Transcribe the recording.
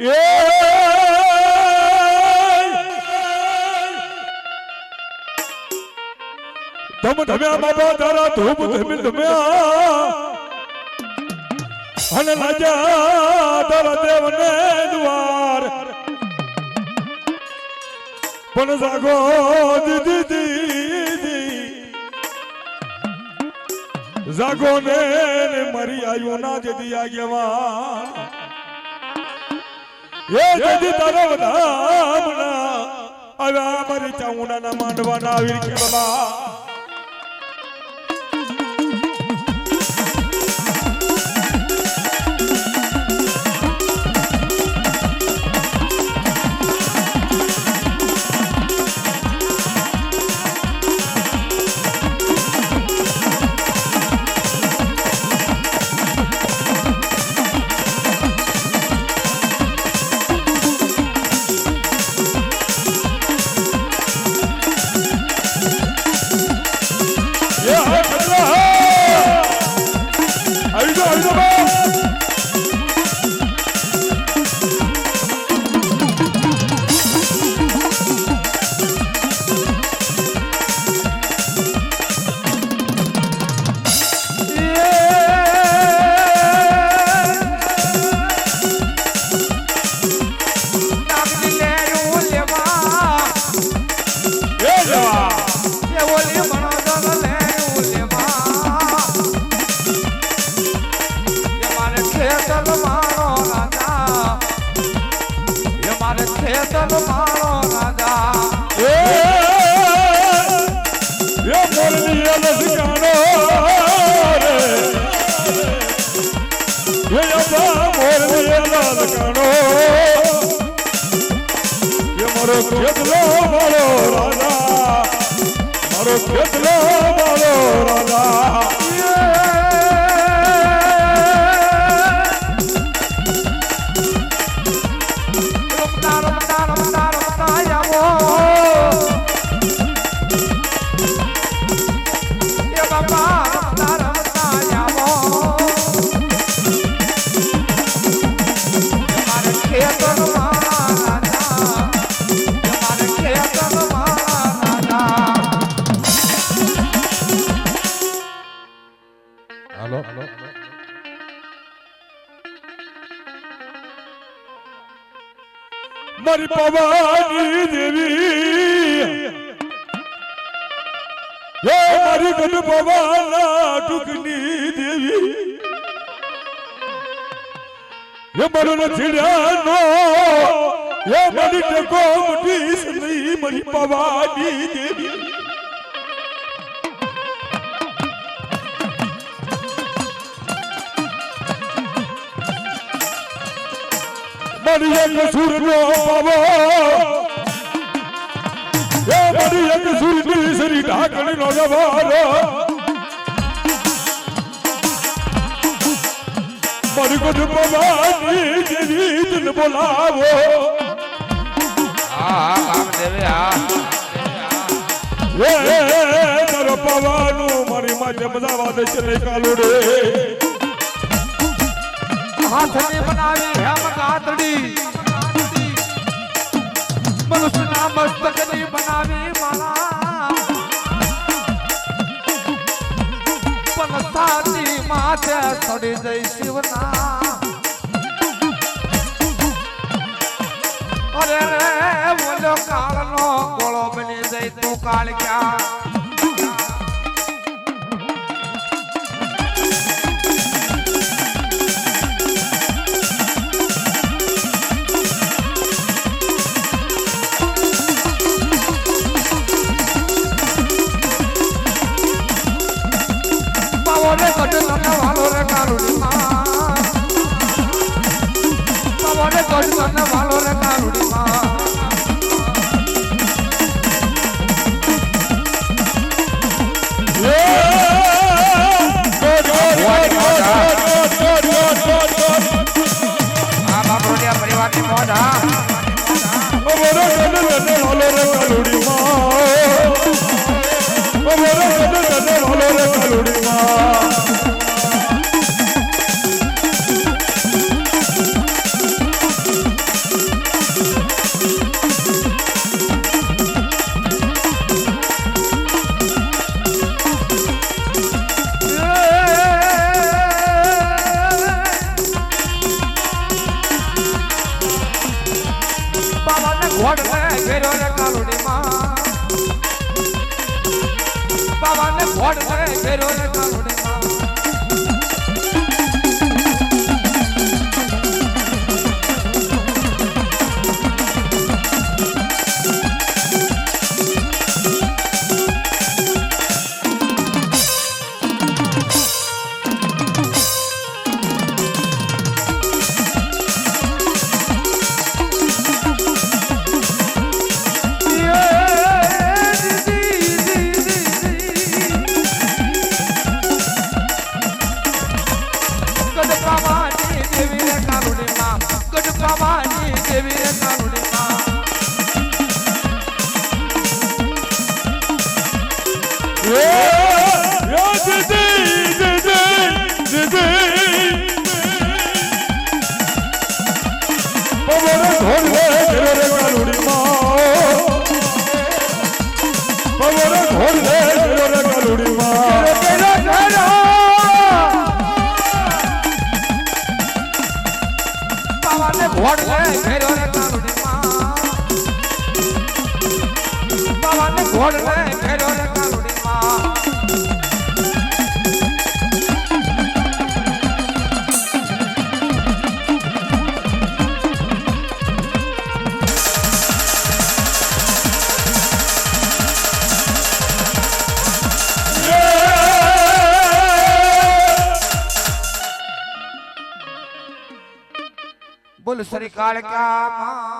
ધમ ધમ્યા બાબા તારા ધૂપ ધમી ધમ્યા અને રાજા તારા દેવને દ્વાર. પણ જાગો, દીદી દીદી. જાગો ને મરી આવ્યો ના જદી આગેવાન. એ જદી તારો વધામણા આવ્યા મારી ચામુંડાના માંડવાના વીર કેવલા એ એ હાલો. મારી પવાની દેવી. હે મારી ગઢ પવાના ટુકની દેવી. હે મારો નથીડાનો હે મારી ટકો મુઠી સની મારી પવાની દેવી. મારી એક સુરનો પાવો એ મારી એક સરી ઢાકણી નો જવારો મારી કોઈ પવાની જેવી તન બોલાવો એ તારો પવાનું મારી માં જમદાવાદ વાદે છે કાલુડે. હાથની બનાવી હેમ ગાતડી મનુષ્યના મસ્તકની બનાવી માળા. પણ સાતી માથે ચડી જઈ શિવના. અરે બોલો કાળનો ગોળો બની જઈ તું કાળ ક્યાં કારુડી માં બાવાને ઘોડને ઘેરો રે કાલુડીમાં બોલ શ્રી કાળકા માં.